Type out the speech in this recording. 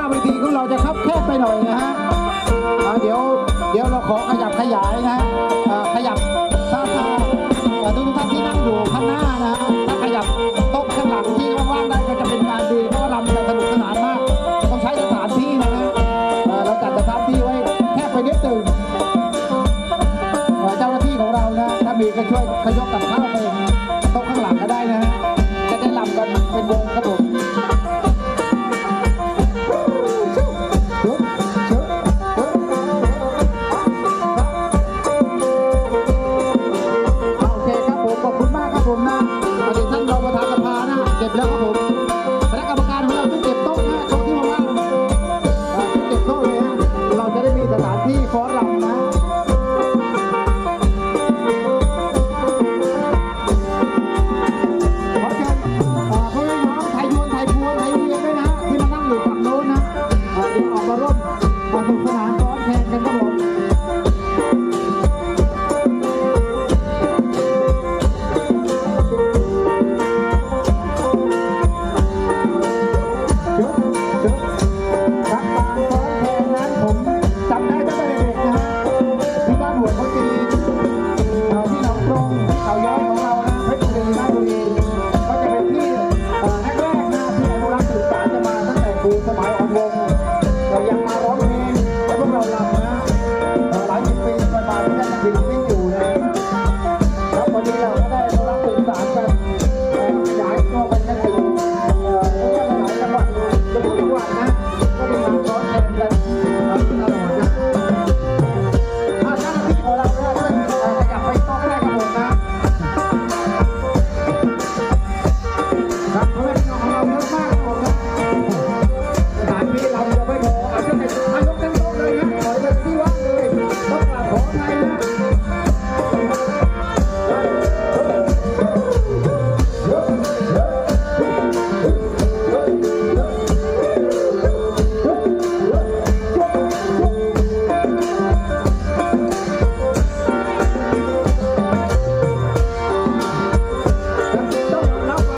น้าเวทีของเราจะคับแคบไปหน่อยนะฮะเดี๋ยวเดี๋ยวเราขอขยับขยายนะฮะขยับถ้าถ้าอ่ทุกท่านที่นั่งอยู่ข้างหน้านะถ้าขยับโต๊ะข้างหลังที่ว่างๆได้ก็จะเป็นงานดีเพราะว่าลำจะสนุกสนานมากต้องใช้สถานที่นะฮะเราจัดสถานที่ไว้แคบไปนิดหนึ่งเจ้าหน้าที่ของเรานะถ้ามีก็ช่วยขยกกับข้าวไปโต๊ะข้างหลังก็ได้นะฮะจะได้ลำกันเป็นวงครับ อดีตท่านรองประธานสภานะเก็บแล้วครับผม วงเรายังมาร้องเพลงให้พวกเราลำนะหลายสิบปีมาที่นั่นบินวิ่